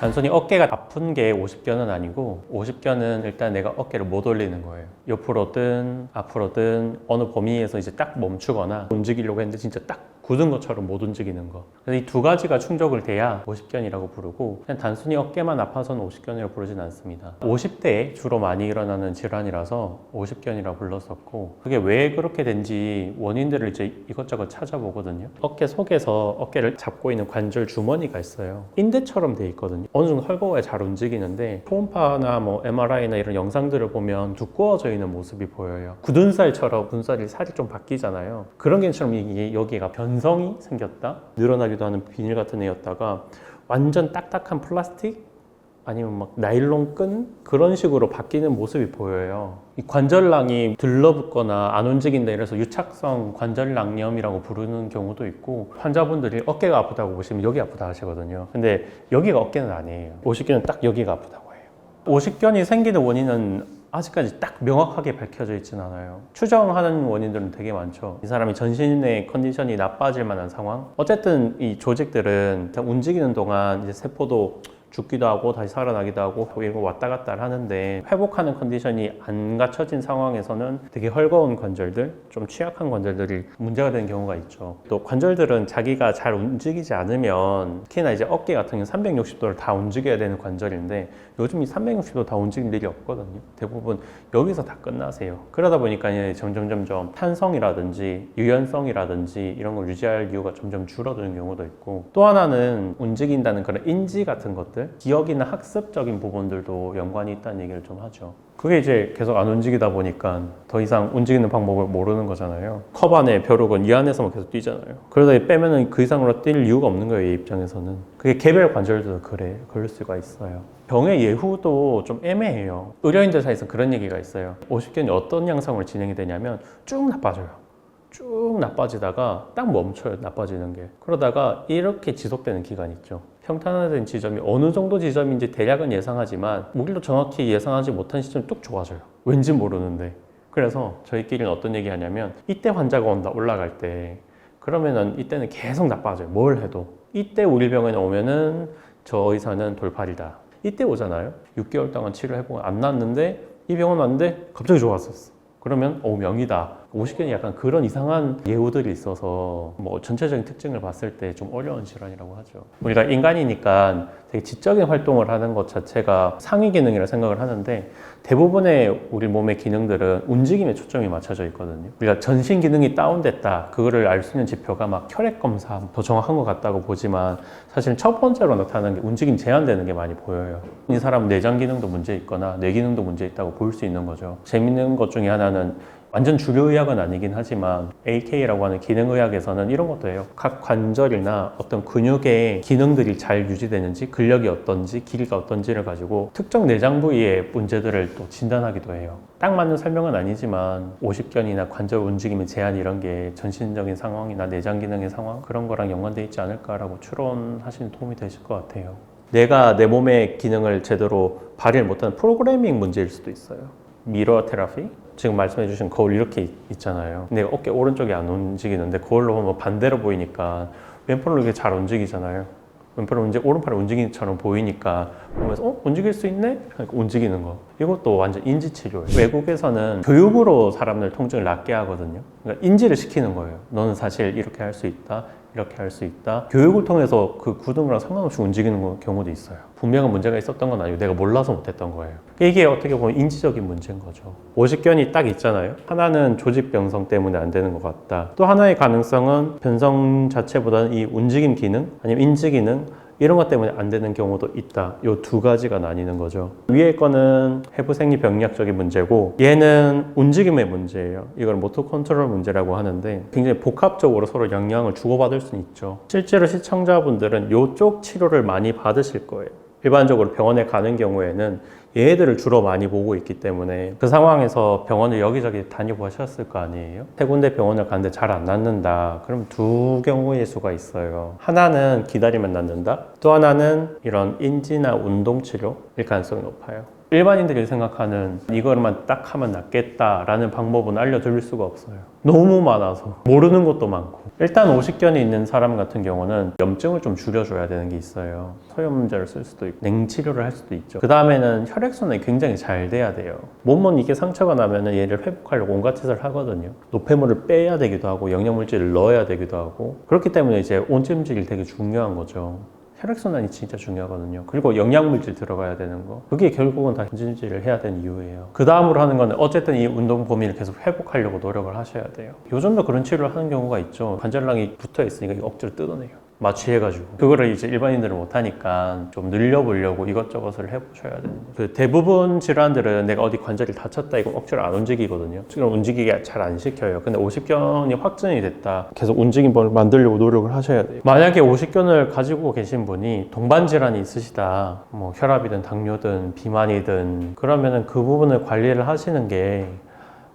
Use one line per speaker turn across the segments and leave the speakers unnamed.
단순히 어깨가 아픈 게 50견은 아니고 50견은 일단 내가 어깨를 못 올리는 거예요. 옆으로든 앞으로든 어느 범위에서 이제 딱 멈추거나 움직이려고 했는데 진짜 딱 굳은 것처럼 못 움직이는 거. 그래서 이 두 가지가 충족을 돼야 50견이라고 부르고 그냥 단순히 어깨만 아파서는 50견이라고 부르진 않습니다. 50대에 주로 많이 일어나는 질환이라서 50견이라고 불렀었고 그게 왜 그렇게 된지 원인들을 이제 이것저것 찾아보거든요. 어깨 속에서 어깨를 잡고 있는 관절 주머니가 있어요. 인대처럼 돼 있거든요. 어느 정도 헐거워야 잘 움직이는데 초음파나 뭐 MRI나 이런 영상들을 보면 두꺼워져 있는 모습이 보여요. 굳은 살처럼 군살이 살이 좀 바뀌잖아요. 그런 게처럼 이게 여기가 변 성이 생겼다. 늘어나기도 하는 비닐 같은 애였다가 완전 딱딱한 플라스틱 아니면 막 나일론 끈 그런 식으로 바뀌는 모습이 보여요. 이 관절낭이 들러붙거나 안 움직인다 이래서 유착성 관절낭염이라고 부르는 경우도 있고 환자분들이 어깨가 아프다고 보시면 여기 아프다 하시거든요. 근데 여기가 어깨는 아니에요. 오십견은 딱 여기가 아프다고 해요. 오십견이 생기는 원인은 아직까지 딱 명확하게 밝혀져 있진 않아요. 추정하는 원인들은 되게 많죠. 이 사람이 전신의 컨디션이 나빠질 만한 상황. 어쨌든 이 조직들은 다 움직이는 동안 이제 세포도 죽기도 하고 다시 살아나기도 하고 이런 거 왔다 갔다 하는데 회복하는 컨디션이 안 갖춰진 상황에서는 되게 헐거운 관절들, 좀 취약한 관절들이 문제가 되는 경우가 있죠. 또 관절들은 자기가 잘 움직이지 않으면 특히나 이제 어깨 같은 경우 360도를 다 움직여야 되는 관절인데 요즘 이 360도 다 움직일 일이 없거든요. 대부분 여기서 다 끝나세요. 그러다 보니까 점점 점점 탄성이라든지 유연성이라든지 이런 걸 유지할 이유가 점점 줄어드는 경우도 있고 또 하나는 움직인다는 그런 인지 같은 것들 기억이나 학습적인 부분들도 연관이 있다는 얘기를 좀 하죠. 그게 이제 계속 안 움직이다 보니까 더 이상 움직이는 방법을 모르는 거잖아요. 컵 안에 벼룩은 이 안에서만 계속 뛰잖아요. 그러다 빼면은 그 이상으로 뛸 이유가 없는 거예요, 얘 입장에서는. 그게 개별 관절도 그래, 그럴 수가 있어요. 병의 예후도 좀 애매해요. 의료인들 사이에서 그런 얘기가 있어요. 50견이 어떤 양상으로 진행이 되냐면 쭉 나빠져요. 쭉 나빠지다가 딱 멈춰요, 나빠지는 게. 그러다가 이렇게 지속되는 기간이 있죠. 평탄화된 지점이 어느 정도 지점인지 대략은 예상하지만 우리도 정확히 예상하지 못한 시점이 뚝 좋아져요. 왠지 모르는데. 그래서 저희끼리는 어떤 얘기 하냐면 이때 환자가 온다, 올라갈 때. 그러면은 이때는 계속 나빠져요. 뭘 해도. 이때 우리 병원에 오면은 저 의사는 돌팔이다. 이때 오잖아요. 6개월 동안 치료해보고 안 낫는데 이 병원 왔는데 갑자기 좋았었어. 그러면 오 명이다. 50견이 약간 그런 이상한 예우들이 있어서 뭐 전체적인 특징을 봤을 때 좀 어려운 질환이라고 하죠. 우리가 인간이니까 되게 지적인 활동을 하는 것 자체가 상위 기능이라 생각을 하는데 대부분의 우리 몸의 기능들은 움직임에 초점이 맞춰져 있거든요. 우리가 전신 기능이 다운됐다. 그거를 알 수 있는 지표가 막 혈액 검사 더 정확한 것 같다고 보지만 사실 첫 번째로 나타나는 게 움직임 제한되는 게 많이 보여요. 이 사람 내장 기능도 문제 있거나 뇌 기능도 문제 있다고 볼 수 있는 거죠. 재밌는 것 중에 하나는 완전 주류 의학은 아니긴 하지만 AK라고 하는 기능 의학에서는 이런 것도 해요. 각 관절이나 어떤 근육의 기능들이 잘 유지되는지 근력이 어떤지 길이가 어떤지를 가지고 특정 내장 부위의 문제들을 또 진단하기도 해요. 딱 맞는 설명은 아니지만 50견이나 관절 움직임의 제한 이런 게 전신적인 상황이나 내장 기능의 상황 그런 거랑 연관돼 있지 않을까라고 추론하시는 도움이 되실 것 같아요. 내가 내 몸의 기능을 제대로 발휘를 못하는 프로그래밍 문제일 수도 있어요. 미러 테라피? 지금 말씀해 주신 거울 이렇게 있- 있잖아요. 근데 어깨 오른쪽이 안 움직이는데 거울로 보면 반대로 보이니까 왼팔로 이게 잘 움직이잖아요. 왼팔로 이제 오른팔이 움직이는 처럼 보이니까 보면서 어? 움직일 수 있네? 그러니까 움직이는 거. 이것도 완전 인지 치료예요. 외국에서는 교육으로 사람들 통증을 낫게 하거든요. 그러니까 인지를 시키는 거예요. 너는 사실 이렇게 할 수 있다. 이렇게 할수 있다. 교육을 통해서 그 거랑 상관없이 움직이는 거- 경우도 있어요. 분명한 문제가 있었던 건 아니고 내가 몰라서 못했던 거예요. 이게 어떻게 보면 인지적인 문제인 거죠. 50견이 딱 있잖아요. 하나는 조직병성 때문에 안 되는 것 같다. 또 하나의 가능성은 변성 자체보다는 이 움직임 기능 아니면 인지 기능 이런 것 때문에 안 되는 경우도 있다. 요 두 가지가 나뉘는 거죠. 위에 거는 해부생리 병리학적인 문제고 얘는 움직임의 문제예요. 이걸 모토 컨트롤 문제라고 하는데 굉장히 복합적으로 서로 영향을 주고받을 수는 있죠. 실제로 시청자분들은 요쪽 치료를 많이 받으실 거예요. 일반적으로 병원에 가는 경우에는 얘들을 주로 많이 보고 있기 때문에 그 상황에서 병원을 여기저기 다녀보셨을 거 아니에요? 세 군데 병원을 갔는데 잘 안 낫는다. 그럼 두 경우의 수가 있어요. 하나는 기다리면 낫는다. 또 하나는 이런 인지나 운동 치료일 가능성이 높아요. 일반인들이 생각하는 이거만 딱 하면 낫겠다라는 방법은 알려드릴 수가 없어요. 너무 많아서 모르는 것도 많고 일단 오십견이 있는 사람 같은 경우는 염증을 좀 줄여줘야 되는 게 있어요. 소염제를 쓸 수도 있고 냉치료를 할 수도 있죠. 그 다음에는 혈액순환이 굉장히 잘 돼야 돼요. 몸은 이게 상처가 나면은 얘를 회복하려고 온갖 짓을 하거든요. 노폐물을 빼야 되기도 하고 영양물질을 넣어야 되기도 하고 그렇기 때문에 이제 온찜질이 되게 중요한 거죠. 혈액순환이 진짜 중요하거든요. 그리고 영양물질 들어가야 되는 거. 그게 결국은 다 전진질을 해야 되는 이유예요. 그 다음으로 하는 건 어쨌든 이 운동 범위를 계속 회복하려고 노력을 하셔야 돼요. 요즘도 그런 치료를 하는 경우가 있죠. 관절랑이 붙어 있으니까 억지로 뜯어내요. 마취해가지고 그거를 이제 일반인들은 못하니까 좀 늘려보려고 이것저것을 해보셔야 거예요. 그 대부분 질환들은 내가 어디 관절이 다쳤다 이거 억지로 안 움직이거든요. 지금 움직이게 잘안 시켜요. 근데 오십견이 확진이 됐다. 계속 움직임을 만들려고 노력을 하셔야 돼요. 만약에 오십견을 가지고 계신 분이 동반 질환이 있으시다. 뭐 혈압이든 당뇨든 비만이든 그러면은 그 부분을 관리를 하시는 게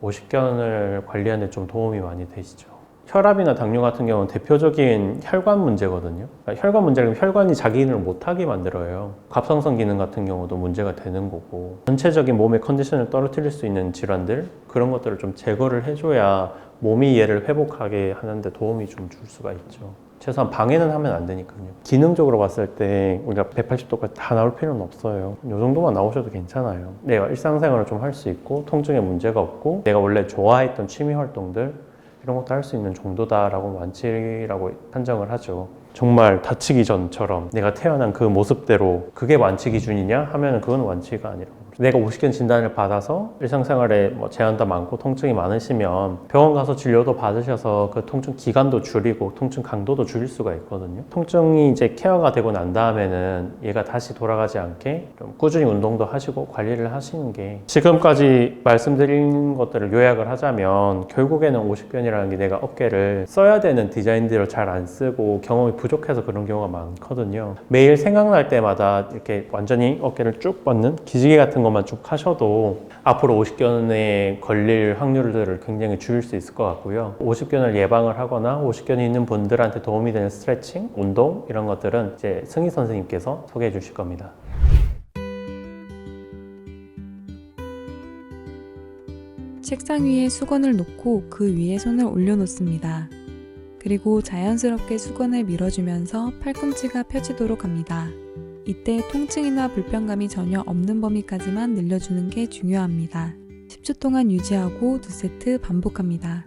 오십견을 관리하는 데 좀 도움이 많이 되시죠. 혈압이나 당뇨 같은 경우는 대표적인 혈관 문제거든요. 그러니까 혈관 문제는 혈관이 자기 기능을 못하게 만들어요. 갑상선 기능 같은 경우도 문제가 되는 거고 전체적인 몸의 컨디션을 떨어뜨릴 수 있는 질환들 그런 것들을 좀 제거를 해줘야 몸이 얘를 회복하게 하는데 도움이 좀 줄 수가 있죠. 최소한 방해는 하면 안 되니까요. 기능적으로 봤을 때 우리가 180도까지 다 나올 필요는 없어요. 이 정도만 나오셔도 괜찮아요. 내가 일상생활을 좀 할 수 있고 통증에 문제가 없고 내가 원래 좋아했던 취미 활동들 이런 것도 할 수 있는 정도다라고 완치라고 판정을 하죠. 정말 다치기 전처럼 내가 태어난 그 모습대로 그게 완치 기준이냐 하면 그건 완치가 아니라고. 내가 50견 진단을 받아서 일상생활에 뭐 제한도 많고 통증이 많으시면 병원 가서 진료도 받으셔서 그 통증 기간도 줄이고 통증 강도도 줄일 수가 있거든요. 통증이 이제 케어가 되고 난 다음에는 얘가 다시 돌아가지 않게 좀 꾸준히 운동도 하시고 관리를 하시는 게 지금까지 말씀드린 것들을 요약을 하자면 결국에는 50견이라는 게 내가 어깨를 써야 되는 디자인대로 잘안 쓰고 경험이 부족해서 그런 경우가 많거든요. 매일 생각날 때마다 이렇게 완전히 어깨를 쭉 뻗는 기지개 같은 것만 쭉 하셔도 앞으로 50견에 걸릴 확률들을 굉장히 줄일 수 있을 것 같고요. 50견을 예방을 하거나 50견이 있는 분들한테 도움이 되는 스트레칭, 운동 이런 것들은 이제 승희 선생님께서 소개해 주실 겁니다.
책상 위에 수건을 놓고 그 위에 손을 올려놓습니다. 그리고 자연스럽게 수건을 밀어주면서 팔꿈치가 펴지도록 합니다. 이때 통증이나 불편감이 전혀 없는 범위까지만 늘려주는 게 중요합니다. 10초 동안 유지하고 두 세트 반복합니다.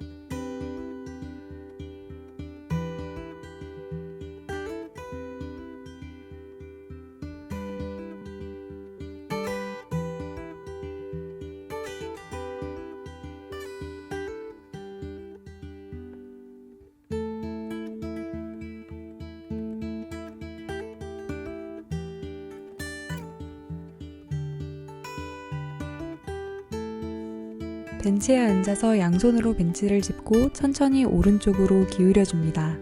벤치에 앉아서 양손으로 벤치를 짚고 천천히 오른쪽으로 기울여 줍니다.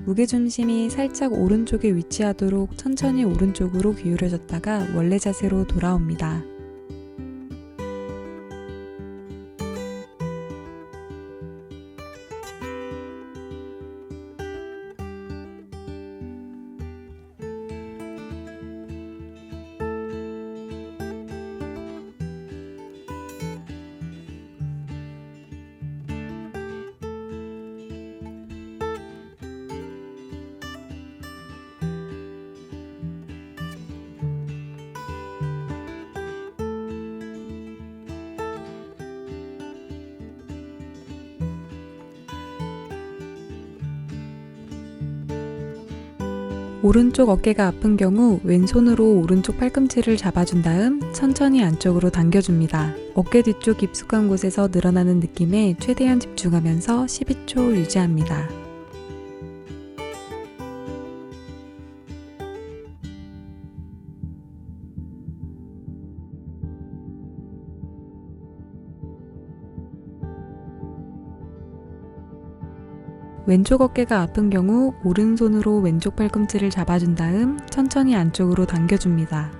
무게중심이 살짝 오른쪽에 위치하도록 천천히 오른쪽으로 기울여졌다가 원래 자세로 돌아옵니다. 오른쪽 어깨가 아픈 경우 왼손으로 오른쪽 팔꿈치를 잡아준 다음 천천히 안쪽으로 당겨줍니다. 어깨 뒤쪽 깊숙한 곳에서 늘어나는 느낌에 최대한 집중하면서 12초 유지합니다. 왼쪽 어깨가 아픈 경우 오른손으로 왼쪽 팔꿈치를 잡아준 다음 천천히 안쪽으로 당겨줍니다.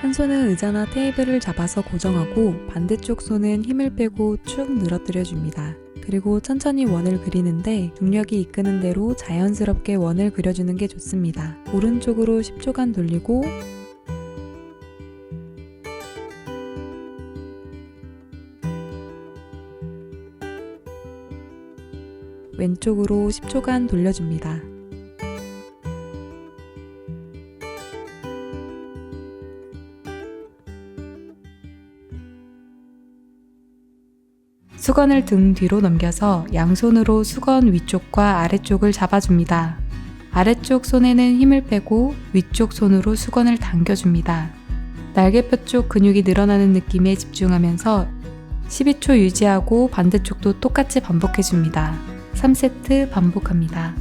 한 손은 의자나 테이블을 잡아서 고정하고 반대쪽 손은 힘을 빼고 축 늘어뜨려 줍니다. 그리고 천천히 원을 그리는데 중력이 이끄는 대로 자연스럽게 원을 그려주는 게 좋습니다. 오른쪽으로 10초간 돌리고 왼쪽으로 10초간 돌려줍니다. 수건을 등 뒤로 넘겨서 양손으로 수건 위쪽과 아래쪽을 잡아줍니다. 아래쪽 손에는 힘을 빼고 위쪽 손으로 수건을 당겨줍니다. 날개뼈 쪽 근육이 늘어나는 느낌에 집중하면서 12초 유지하고 반대쪽도 똑같이 반복해줍니다. 3세트 반복합니다.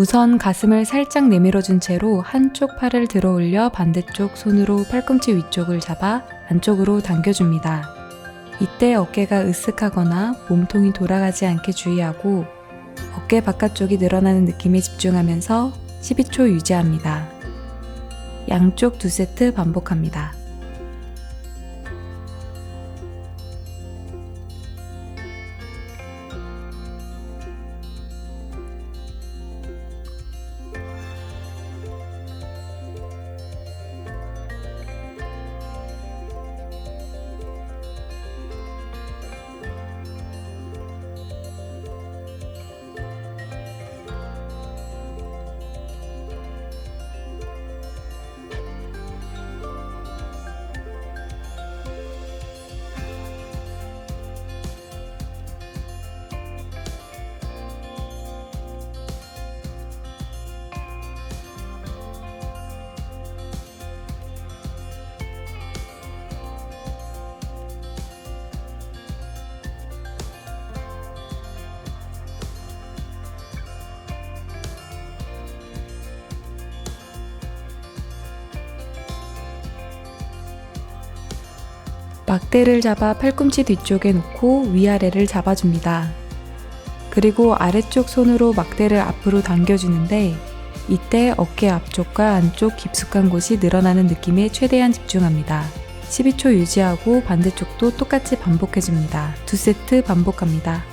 우선 가슴을 살짝 내밀어준 채로 한쪽 팔을 들어 올려 반대쪽 손으로 팔꿈치 위쪽을 잡아 안쪽으로 당겨줍니다. 이때 어깨가 으쓱하거나 몸통이 돌아가지 않게 주의하고 어깨 바깥쪽이 늘어나는 느낌에 집중하면서 12초 유지합니다. 양쪽 두 세트 반복합니다. 막대를 잡아 팔꿈치 뒤쪽에 놓고 위아래를 잡아줍니다. 그리고 아래쪽 손으로 막대를 앞으로 당겨주는데 이때 어깨 앞쪽과 안쪽 깊숙한 곳이 늘어나는 느낌에 최대한 집중합니다. 12초 유지하고 반대쪽도 똑같이 반복해줍니다. 두 세트 반복합니다.